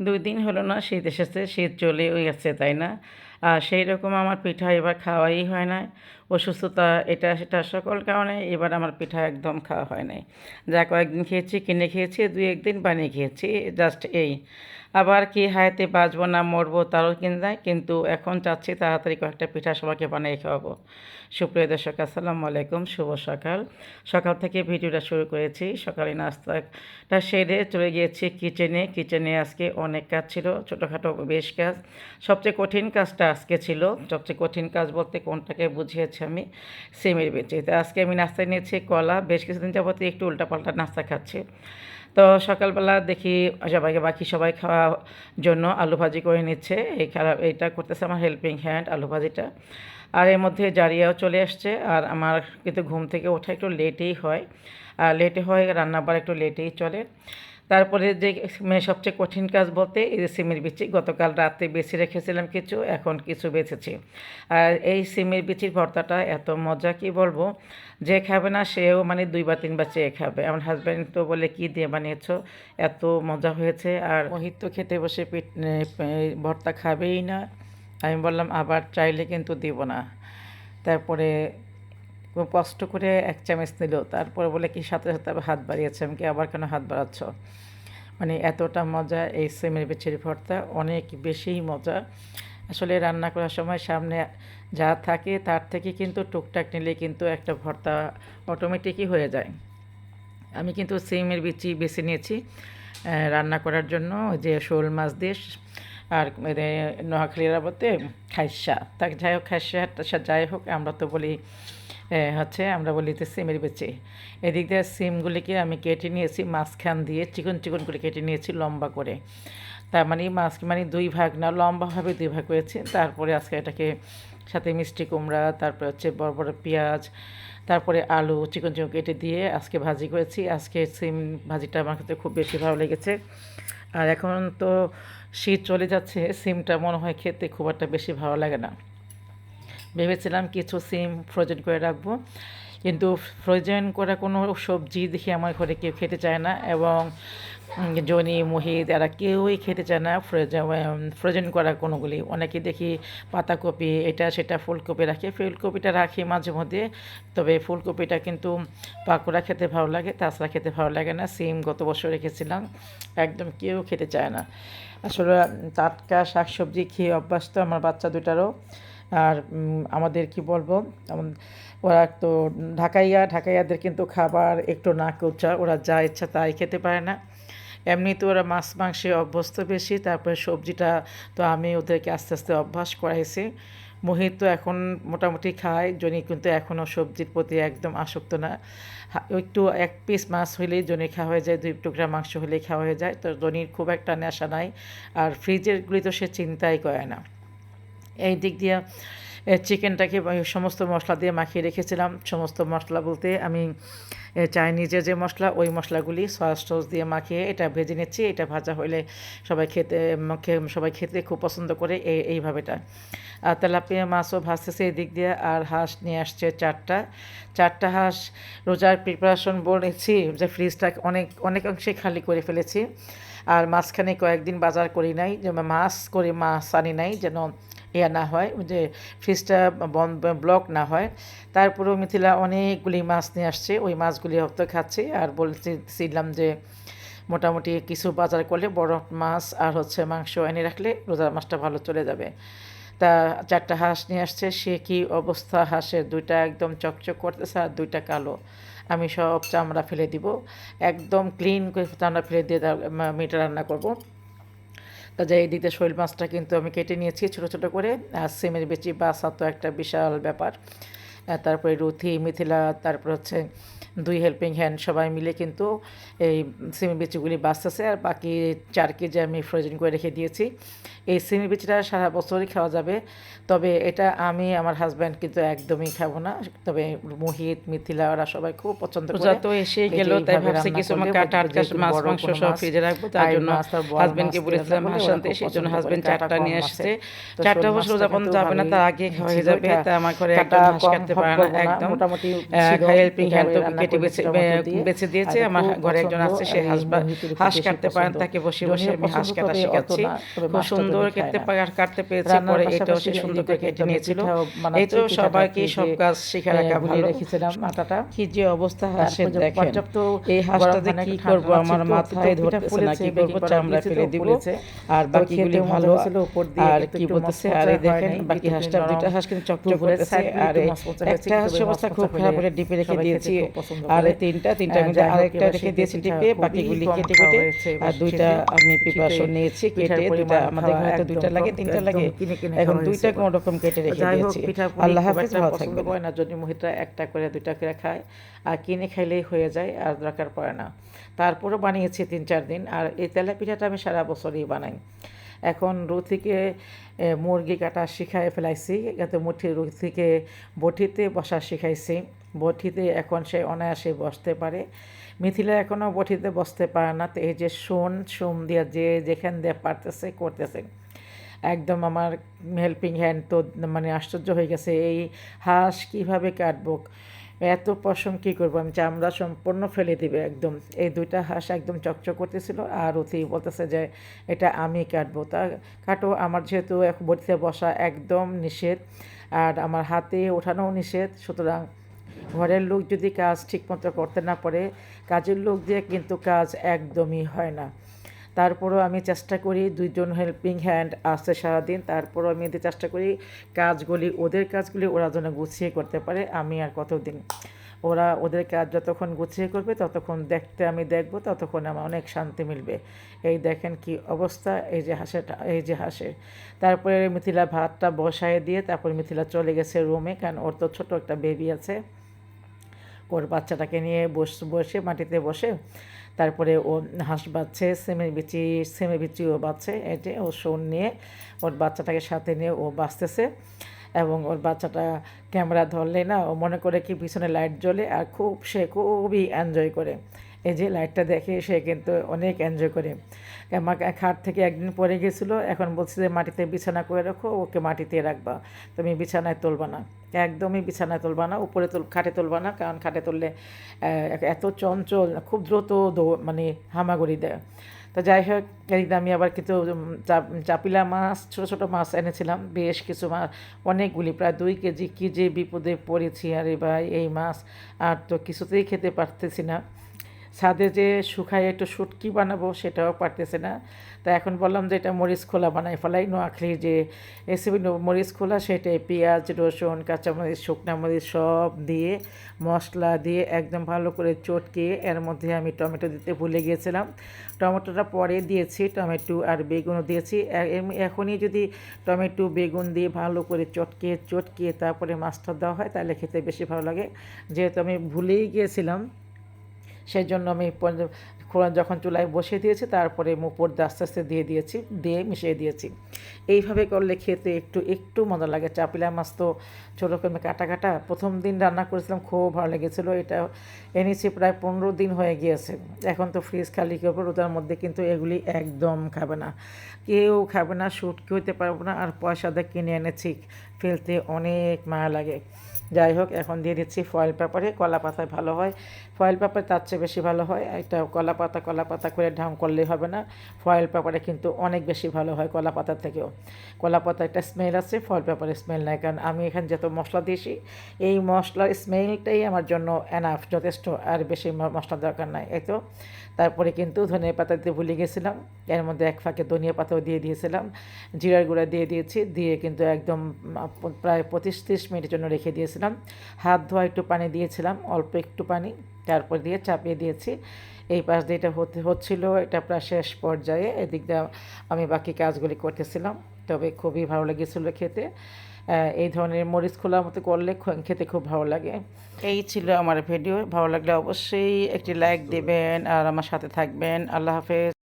দুই দিন হলো না শীত এসেছে শীত চলেও গেছে তাই না? সেই রকম আমার পিঠা এবার খাওয়াই হয় না অসুস্থতা এটা সেটা সকল কারণে এবার আমার পিঠা একদম খাওয়া হয় নাই। যা কয়েকদিন খেয়েছি, কিনে খেয়েছি, দুই একদিন বানিয়ে খেয়েছি জাস্ট এই। আবার কি হায়াতে বাঁচবো না মরবো তারও কিনা কিন্তু এখন চাচ্ছি তাড়াতাড়ি কয়েকটা পিঠা সবাইকে বানিয়ে খাওয়াবো। সুপ্রিয় দর্শক, আসসালামু আলাইকুম, শুভ সকাল। সকাল থেকে ভিডিওটা শুরু করেছি। সকালে নাস্তাটা সেরে চলে গিয়েছি কিচেনে কিচেনে আজকে অনেক কাজ ছিল, ছোটোখাটো বেশ কাজ। সবচেয়ে কঠিন কাজটা আজকে ছিল। সবচেয়ে কঠিন কাজ বলতে কোনটাকে বুঝিয়েছি আমি? সিমের বেঁচে। তো আজকে আমি নাস্তায় নিয়েছি, কলা, বেশ কিছুদিন যাবতীয় একটু উল্টাপাল্টা নাস্তা খাচ্ছি। তো সকালবেলা দেখি সবাইকে, বাকি সবাই খাওয়ার জন্য আলু ভাজি করে নিচ্ছে। এই খারাপ, এইটা করতেছে আমার হেল্পিং হ্যান্ড আলু ভাজিটা। আর এর মধ্যে জারিয়াও চলে আসছে। আর আমার কিন্তু ঘুম থেকে ওঠা একটু লেটেই হয়। আর লেটে হয়, রান্নাবার একটু লেটেই চলে। তারপরে যে মানে সবচেয়ে কঠিন কাজ বলতে এই সিমের বিচি, গতকাল রাতে বেছে রেখেছিলাম কিছু, এখন কিছু বেছেছি। আর এই সিমের বিচির ভর্তাটা এত মজা, কি বলব? যে খাবে না, সেও মানে দুইবার, তিনবার চেয়ে খাবে। আমার হাজব্যান্ড তো বলে, কি দিয়ে বানিয়েছো? এত মজা হয়েছে। আর মোহিত তো খেতে বসে ভর্তা খাবেই না। আমি বললাম, আবার চাইলে কিন্তু দিব না। তারপরে খুব কষ্ট করে এক চামচ নিল। তারপরে বলে কি, সাথে সাথে হাত বাড়িয়েছে। আমি কি, আবার কেন হাত বাড়াচ্ছ? মানে এতটা মজা এই সেমের বেচের ভর্তা, অনেক বেশি মজা। আসলে রান্না করার সময় সামনে যা থাকে তার থেকে কিন্তু টুকটাক নিলে কিন্তু একটা ভর্তা অটোমেটিকই হয়ে যায়। আমি কিন্তু সিমের বিচি বেছে নিয়েছি রান্না করার জন্য যে শোল মাছ দিয়ে আর নোয়াখালীরা বলতে খাইসা তাকে যাই হোক খাইসা যাই হোক, আমরা তো বলি হচ্ছে আমরা বলি তো সিমের বেচে। এদিক দিয়ে সিমগুলিকে আমি কেটে নিয়েছি, মাঝখান দিয়ে চিকন চিকন করে কেটে নিয়েছি লম্বা করে। তার মানে মাছ মানে দুই ভাগ না, লম্বাভাবে দুই ভাগ হয়েছে। তারপরে আজকে এটাকে সাথে মিষ্টি কুমড়া, তারপরে হচ্ছে বড় বড় পেঁয়াজ, তারপরে আলু চিকন চিকন কেটে দিয়ে আজকে ভাজি করেছি। আজকে সিম ভাজিটা আমার কাছে খুব বেশি ভালো লেগেছে। আর এখন তো শীত চলে যাচ্ছে, সিমটা মনে হয় খেতে খুব একটা বেশি ভালো লাগে না। ভেবেছিলাম কিছু সিম ফ্রোজেন করে রাখব। কিন্তু ফ্রোজেন করা কোনো সবজি দেখি আমার ঘরে কেউ খেতে চায় না এবং জনি, মুহিত এরা কেউই খেতে চায় না। ফ্রোজেন ফ্রোজেন করা কোনোগুলি। অনেকে দেখি পাতাকপি, এটা সেটা ফুলকপি রাখে। ফুলকপিটা রাখি মাঝে মধ্যে, তবে ফুলকপিটা কিন্তু পাকোড়া খেতে ভালো লাগে, তাছাড়া খেতে ভালো লাগে না। সিম গত বছর রেখেছিলাম, একদম কেউ খেতে চায় না। আসলে, টাটকা শাকসবজি খেয়ে অভ্যাস তো আমার বাচ্চা দুটারও। আর আমাদের কি বলব? ওরা তো ঢাকাইয়া, ঢাকাইয়াদের কিন্তু খাবার একটু না কুচা, ওরা যা ইচ্ছা তাই খেতে পারে না। এমনিতে ওরা মাছ মাংসে অভ্যস্ত বেশি, তারপরে সবজিটা তো আমি ওদেরকে আস্তে আস্তে অভ্যাস করাইছি। মোহিত তো এখন মোটামুটি খায়, জনি কিন্তু এখনও সবজির প্রতি একদম আসক্ত না। একটু এক পিস মাছ হলেই জনি খাওয়া হয়ে যায়, দুই টুকরা মাংস হলেই খাওয়া হয়ে যায়। তো জনির খুব একটা নেশা নাই, আর ফ্রিজেরগুলি তো সে চিন্তাই করে না। এই দিক দিয়ে চিকেনটাকে সমস্ত মশলা দিয়ে মাখিয়ে রেখেছিলাম। সমস্ত মশলা বলতে আমি চাইনিজের যে মশলা, ওই মশলাগুলি সস দিয়ে মাখিয়ে এটা ভেজে নিচ্ছি। এটা ভাজা হলে সবাই খেতে সবাই খেতে খুব পছন্দ করে এই, এইভাবেটা। আর তেলাপিয়া মাছও ভাজতেছে দিক দিয়ে, আর হাঁস নিয়ে আসছে চারটা। চারটা হাঁস রোজার প্রিপারেশন বলেছি যে ফ্রিজটা অনেক অনেক অংশে খালি করে ফেলেছি। আর মাঝখানে কয়েকদিন বাজার করি নাই, যে, মাছ করে, মাছ আনি নাই, যেন ইয়া না হয় যে ফ্রিজটা ব্লক না হয়। তারপরেও মিথিলা অনেকগুলি মাছ নিয়ে আসছে, ওই মাছগুলি হয়তো খাচ্ছি। আর বলছিলাম যে মোটামুটি কিছু বাজার করলে বড় মাছ আর হচ্ছে মাংস এনে রাখলে রোজার মাছটা ভালো চলে যাবে। তা চারটা হাঁস নিয়ে আসছে, সে কি অবস্থা? হাঁসের দুইটা একদম চকচক করতেছে আর দুইটা কালো। আমি সব চামড়া ফেলে দিব। একদম ক্লিন করে চামড়া ফেলে দিয়ে মিটা রান্না করব। তা যাই দিয়ে শৈল মাছটা কিন্তু আমি কেটে নিয়েছি ছোট ছোট করে, আর সিমের বেচি বাসা তো একটা বিশাল ব্যাপার। তারপরে রুথি, মিথিলা, তারপর হচ্ছে দুই হেল্পিং হ্যান্ড সবাই মিলে কিন্তু এই সিমের বিচিগুলি বাঁচতেছে আর বাকি চার কেজি আমি ফ্রোজেন করে রেখে দিয়েছি। এই সিমের বিচিটা সারা বছরই খাওয়া যাবে। তবে এটা আমি আমার হাজব্যান্ড কিন্তু একদমই খাব না। তবে মোহিত মিথিলা ওরা সবাই খুব পছন্দ করে। তো এসেই গেল তাই ভাবছি কিছু আমার কাটা আটকা মাছ মাংস সব ফ্রিজে রাখব তার জন্য মাছ বলেছিলাম হাসানতে সেই জন্য করে, চারটা নিয়ে আসছে। চারটা পর্যন্ত কিন্তু যাবে না তার আগে খাওয়া হয়ে যাবে তা আমার ঘরে কাটা একদম হাঁস কাটতে পারে না একদম। মোটামুটি হেল্পিং হ্যান্ড কেটে বেছে বেছে দিয়েছে। আমার ঘরে একজন আছে সে এই হাঁস হাঁস কাটতে পারেন তাকে বসে বসে আমি হাঁস কাটা শেখাচ্ছি। খুব সুন্দর কেটে কাটতে পেরেছে পরে এটাও সে সুন্দর করে কেটে নিয়েছিল। এই তো সবাইকে সব কাজ শিখে রাখা ভালো রেখেছিলাম আটাটা। কি যে অবস্থা হাঁসের দেখেন পর্যাপ্ত এই হাঁসটাতে কি করব? আমার মাথায় ধরতেছে না কি করব? চামড়া ফেলে দিব। আর বাকিগুলি ভালো হয়েছিল, উপর দিয়ে আর কি বলতেছে? আর এই দেখেন বাকি হাঁসটা। দুইটা হাঁস কিন্তু চকচক করতেছে। আর একটা হাঁস অবস্থা খুব খারাপ করে ডিপে রেখে দিয়েছি পছন্দ আর তিনটা তিনটা মধ্যে আরেকটা রেখে দিয়েছি খুবই বাকিগুলি কেটে কেটে আর দুইটা আমি প্রিপারেশন নিয়েছি কেটে দুইটা আমাদের দুইটা লাগে তিনটা লাগে। এখন দুইটা কোনো রকম কেটে রেখে দিয়েছি। আল্লাহ হাফেজ ভালো থাকবেন। না যদি একটা করে দুইটা করে খায় আর কিনে খাইলেই হয়ে যায় আর দরকার পড়ে না। তারপরও বানিয়েছি তিন চার দিন আর এই তেলা পিঠাটা আমি সারা বছরই বানাই। এখন রুথিকে এ, মুরগি কাটা শিখাই ফেলাইছি যাতে মুঠি রুথিকে বটিতে বসা শিখাইছি। বটিতে এখন সে অনায়াসে বসতে পারে। মিথিলা এখনও বটিতে বসতে পারে না। তো এই যে সোন সোম দিয়া যে যেখান দিয়ে পারতেছে, করতেছে। একদম আমার হেল্পিং হ্যান্ড তো মানে আশ্চর্য হয়ে গেছে, এই হাঁস কীভাবে কাটবো? এত পশম কী করব? আমি চামড়া সম্পূর্ণ ফেলে দিবে একদম। এই দুইটা হাঁস একদম চকচক করতেছিল আর অতি বলতেছে যে, এটা আমি কাটবো। তা কাটো, আমার যেহেতু বটিতে বসা একদম নিষেধ আর আমার হাতে ওঠানোও নিষেধ। সুতরাং ঘরের লোক যদি কাজ ঠিকমতো করতে না পারে, কাজের লোক দিয়ে কিন্তু কাজ একদমই হয় না। তারপরও আমি চেষ্টা করি দুইজন হেল্পিং হ্যান্ড আসছে সারাদিন, তারপরও আমি এদের চেষ্টা করি কাজগুলি, ওদের কাজগুলি ওরা যেন গুছিয়ে করতে পারে, আমি আর কতদিন। ওরা ওদের কাজ যতক্ষণ গুছিয়ে করবে, ততক্ষণ দেখতে আমি দেখব, ততক্ষণ আমার অনেক শান্তি মিলবে। এই দেখেন কি অবস্থা, এই যে হাসেটা, এই যে হাঁসের তারপরে মিথিলা ভাতটা বসায় দিয়ে তারপর মিথিলা চলে গেছে রুমে কারণ ওর তো ছোট একটা বেবি আছে। ওর বাচ্চাটাকে নিয়ে বস, বসে মাটিতে বসে তারপরে ও হাঁস বাচ্ছে সেমে বিচি সেমে বিচি ও বাচ্ছে এই যে ও শোন নিয়ে ওর বাচ্চাটাকে সাথে নিয়ে ও বাঁচতেছে এবং ওর বাচ্চাটা ক্যামেরা ধরলে না ও মনে করে কি পিছনে লাইট জ্বলে আর খুব, সে খুবই এনজয় করে। এই যে লাইটটা দেখে সে কিন্তু অনেক এনজয় করে। আমার খাট থেকে একদিন পরে গেছিল, এখন বলছে যে মাটিতে বিছানা করে রাখো, ওকে মাটিতে রাখবা। তুমি বিছানায় তুলবা না। একদমই বিছানায় তুলবা না, উপরে তুল, খাটে তুলবা না, কারণ খাটে তুললে এত চঞ্চল, খুব দ্রুত মানে হামাগুড়ি দেয়। তো যাই হোক, এদিকে আমি আবার কিন্তু চাপিলা মাছ, ছোটো ছোটো মাছ এনেছিলাম, বেশ কিছু মাছ, অনেকগুলি, প্রায় দুই কেজি, কি যে বিপদে পড়েছি, আরে ভাই, এই মাছ আর তো কিছুতেই খেতে পারতেছি না। ছাদে যে শুকায় একটু শুটকি বানাবো সেটাও পারতেছে না। তা এখন বললাম যে এটা মরিচ খোলা বানাই ফেলাই। নোয়াখালীর যে রেসিপি মরিচ খোলা, সেটাই পেঁয়াজ, রসুন, কাঁচামরিচ, শুকনা মরিচ সব দিয়ে মশলা দিয়ে একদম ভালো করে চটকে এর মধ্যে আমি টমেটো দিতে ভুলে গিয়েছিলাম। টমেটোটা পরে দিয়েছি, টমেটো আর বেগুনও দিয়েছি। এখনই যদি টমেটো, বেগুন দিয়ে ভালো করে চটকে চটকে তারপরে মাছটা দেওয়া হয় তাহলে খেতে বেশি ভালো লাগে। যেহেতু আমি ভুলেই গিয়েছিলাম সেই জন্য আমি যখন চুলায় বসিয়ে দিয়েছি, তারপরে মুপর দিয়ে আস্তে আস্তে দিয়ে দিয়েছি, দিয়ে মিশিয়ে দিয়েছি। এইভাবে করলে খেতে একটু একটু মজা লাগে। চাপিলা মাছ তো ছোটো করে কাটা কাটা। প্রথম দিন রান্না করেছিলাম, খুব ভালো লেগেছিলো। এটা এনেছি প্রায় পনেরো দিন হয়ে গিয়েছে। এখন তো ফ্রিজ খালি করব, রোদার মধ্যে কিন্তু এগুলি একদম খাবে না। কেউ খাবে না শ্যুট হইতে পারব না। আর পয়সা দিয়ে কিনে এনেছি ফেলতে অনেক মায়া লাগে। যাই হোক, এখন দিয়ে দিচ্ছি ফয়েল পেপারে কলা পাতায় ভালো হয়। ফয়েল পেপার তার চেয়ে বেশি ভালো হয়। এটা কলা পাতা কলা পাতা করে ঢাম করলেই হবে না। ফয়েল পেপারে কিন্তু অনেক বেশি ভালো হয় কলা পাতার থেকেও। কলা পাতা একটা স্মেল আছে ফয়েল পেপারের স্মেল নাই। কারণ আমি এখানে যত মশলা দিয়েছি, এই মশলার স্মেলটাই আমার জন্য এনাফ যথেষ্ট। আর বেশি মশলা দরকার নাই, এই তো। তারপরে কিন্তু ধনিয়া পাতা দিতে ভুলে গেছিলাম। এর মধ্যে এক ফাঁকে ধনিয়া পাতাও দিয়ে দিয়েছিলাম। জিরার গুঁড়া দিয়ে দিয়েছি, দিয়ে কিন্তু একদম প্রায় পঁচিশ তিরিশ মিনিটের জন্য রেখে দিয়েছিলাম। হাত ধোয়া একটু পানি দিয়েছিলাম, অল্প একটু পানি, তারপর দিয়ে চাপিয়ে দিয়েছি। এই পাশ দিয়ে এটা হতে হচ্ছিল, এটা প্রায় শেষ পর্যায়ে, এদিক দিয়ে আমি বাকি কাজগুলি করতেছিলাম। তবে খুবই ভালো লেগেছিল খেতে। এই ধরনের মরিচ খোলার মতো করলে খেতে খুব ভালো লাগে। এই ছিল আমার ভিডিও, ভালো লাগলে অবশ্যই একটি লাইক দেবেন আর আমার সাথে থাকবেন। আল্লাহ হাফেজ।